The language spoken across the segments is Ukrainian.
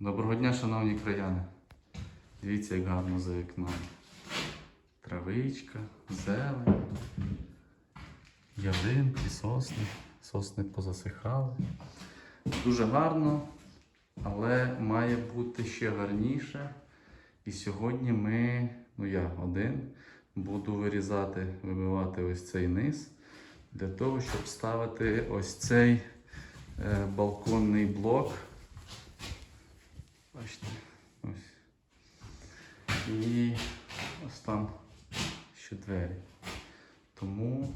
Доброго дня, шановні краяни. Дивіться, як гарно за вікном. Травичка, зелень, ялинки, сосни. Сосни позасихали. Дуже гарно, але має бути ще гарніше. І сьогодні ми, ну я один, буду вирізати, вибивати ось цей низ для того, щоб ставити ось цей е, балконний блок. Бачите, ось. І ось там ще двері. Тому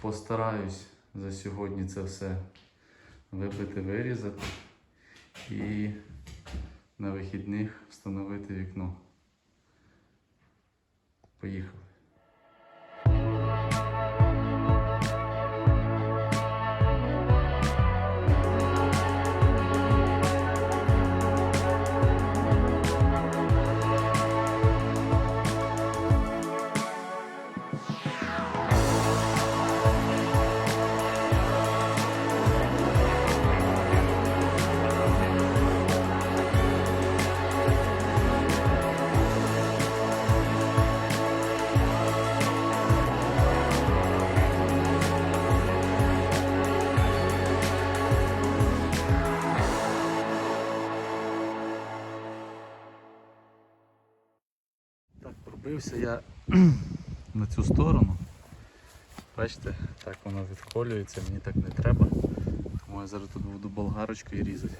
постараюсь за сьогодні це все вибити, вирізати і на вихідних встановити вікно. Поїхали. Пробився я на цю сторону. Бачите, так воно відколюється, мені так не треба. Тому я зараз тут буду болгарочкою різати.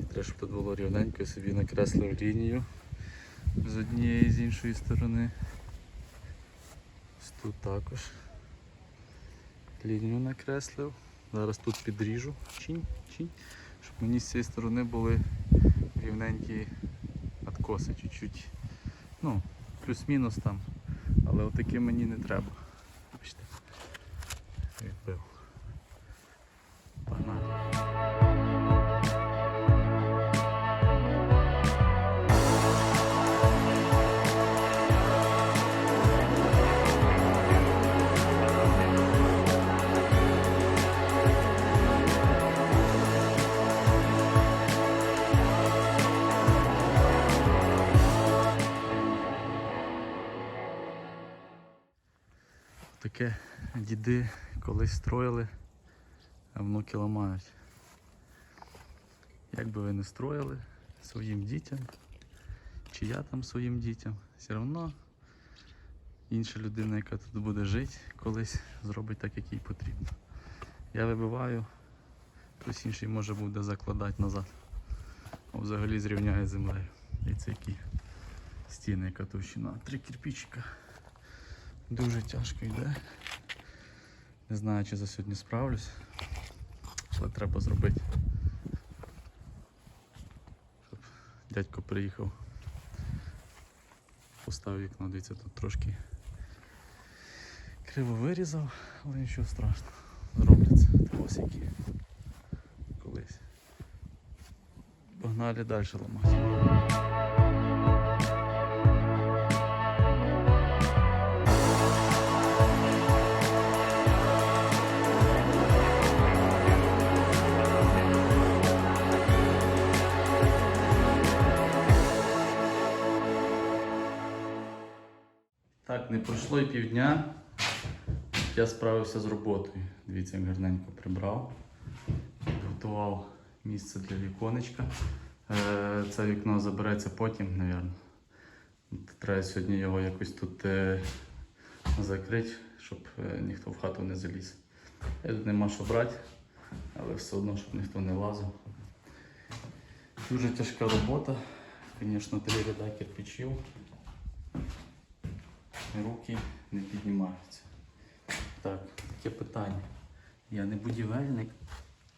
І треба, щоб тут було рівненько, я собі накреслив лінію з однієї і з іншої сторони. Ось тут також лінію накреслив. Зараз тут підріжу, чинь, чинь, щоб мені з цієї сторони були рівненькі откоси чуть-чуть. Ну, плюс-мінус там. Але отакі мені не треба. Бачите. Відбив. Таке діди колись строїли, а внуки ламають. Як би ви не строїли своїм дітям, чи я там своїм дітям, все одно інша людина, яка тут буде жити, колись зробить так, як їй потрібно. Я вибиваю, хтось інший може буде закладати назад. А взагалі зрівняє землею. І це які стіни, яка товщина. Три кирпичика. Дуже тяжко йде. Не знаю, чи за сьогодні справлюсь. Але треба зробити. Щоб дядько приїхав. Поставив вікно, дивіться, тут трошки криво вирізав, але нічого страшного. Зробляться. Ось які. Колись. Погнали далі ламати. Не пройшло і півдня. Я справився з роботою. Дивіться, як гарненько прибрав. Підготував місце для віконечка. Е, Це вікно забереться потім, мабуть. Треба сьогодні його якось тут е, закрити, щоб е, ніхто в хату не заліз. Я тут нема що брати, але все одно, щоб ніхто не лазив. Дуже тяжка робота. Звісно, три ряда кирпичів руки не піднімаються. Так, таке питання. Я не будівельник.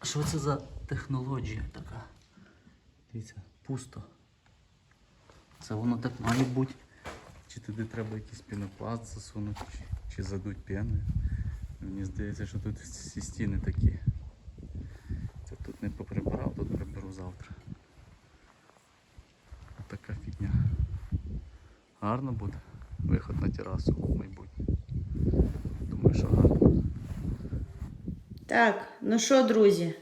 Що це за технологія така? Дивіться, пусто. Це воно так має бути. Чи туди треба якийсь пінопласт засунути, чи, чи задуть пеною. Мені здається, що тут всі стіни такі. Це тут не поприбирав, тут приберу завтра. Така фігня. Гарно буде виход на терасу в майбутнє. Думаю, що гарно. Так, ну що, друзі?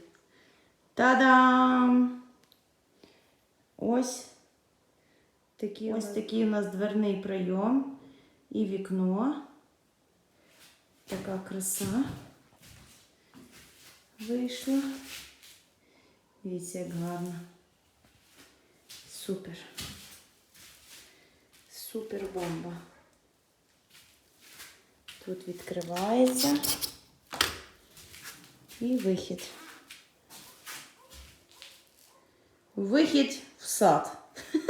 Та-дам! ось такі, ось такий у нас дверний прийом і вікно. Така краса вийшла. Дивіться, як гарно. Супер. Супер бомба. Тут відкривається і вихід. Вихід в сад.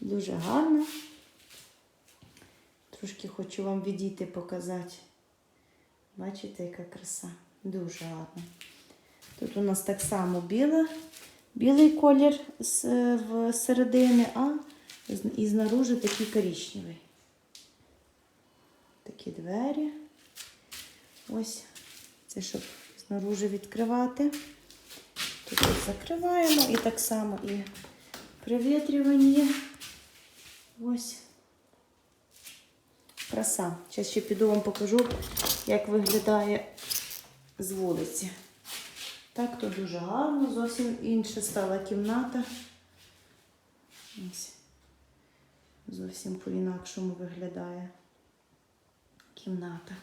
Дуже гарно. Трошки хочу вам відійти показати. Бачите, яка краса? Дуже гарно. Тут у нас так само біле, білий колір з, середини, а і знаружи такий коричневий. Такі двері. Ось. Це щоб знаружи відкривати. Тут закриваємо і так само і привітрювання. Ось. Краса. Зараз ще піду вам покажу, як виглядає з вулиці. Так, то дуже гарно, зовсім інша стала кімната. Ось. Зовсім по-інакшому виглядає кімната.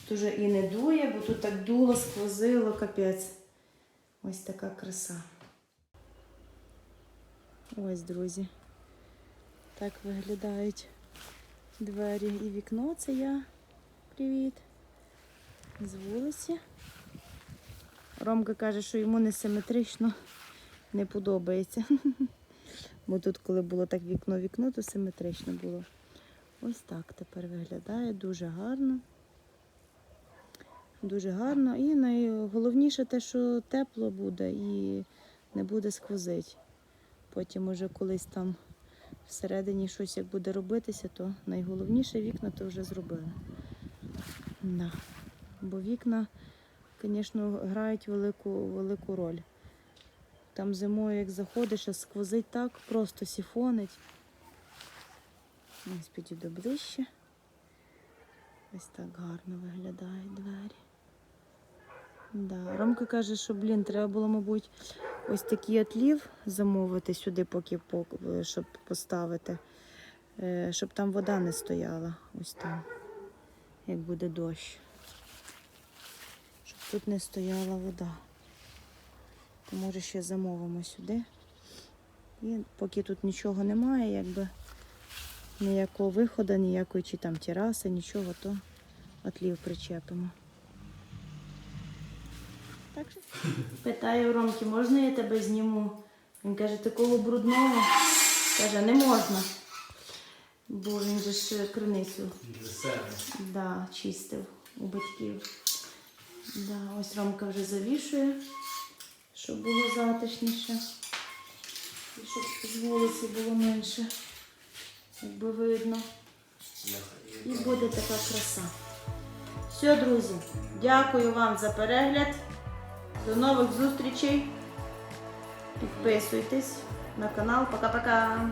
Тут уже і не дує, бо тут так дуло, сквозило, капець. Ось така краса. Ось, друзі. Так виглядають двері і вікно. Це я. Привіт. З вулиці. Ромка каже, що йому не симетрично не подобається. Бо тут, коли було так вікно-вікно, то симетрично було. Ось так тепер виглядає дуже гарно. Дуже гарно. І найголовніше те, що тепло буде і не буде сквозить. Потім уже колись там всередині щось як буде робитися, то найголовніше вікна то вже зробили. Да. Бо вікна, звісно, грають велику, велику роль. Там зимою, як заходиш, а сквозить так, просто сіфонить. Ось підійду ближче. Ось так гарно виглядають двері. Да. Ромка каже, що, блін, треба було, мабуть, ось такий отлів замовити сюди, поки щоб поставити, е, щоб там вода не стояла. Ось там, як буде дощ. Щоб тут не стояла вода. Може ще замовимо сюди. І поки тут нічого немає, якби ніякого виходу, ніякої чи там тераси, нічого, то отлів причепимо. Так що? Питаю Ромки, можна я тебе зніму? Він каже, такого брудного. Каже, не можна. Бо він же ж криницю да, чистив у батьків. Да, ось Ромка вже завішує, щоб було затишніше. І щоб з вулиці було менше, якби видно. І буде така краса. Все, друзі, дякую вам за перегляд. До нових зустрічей. Підписуйтесь на канал. Пока-пока.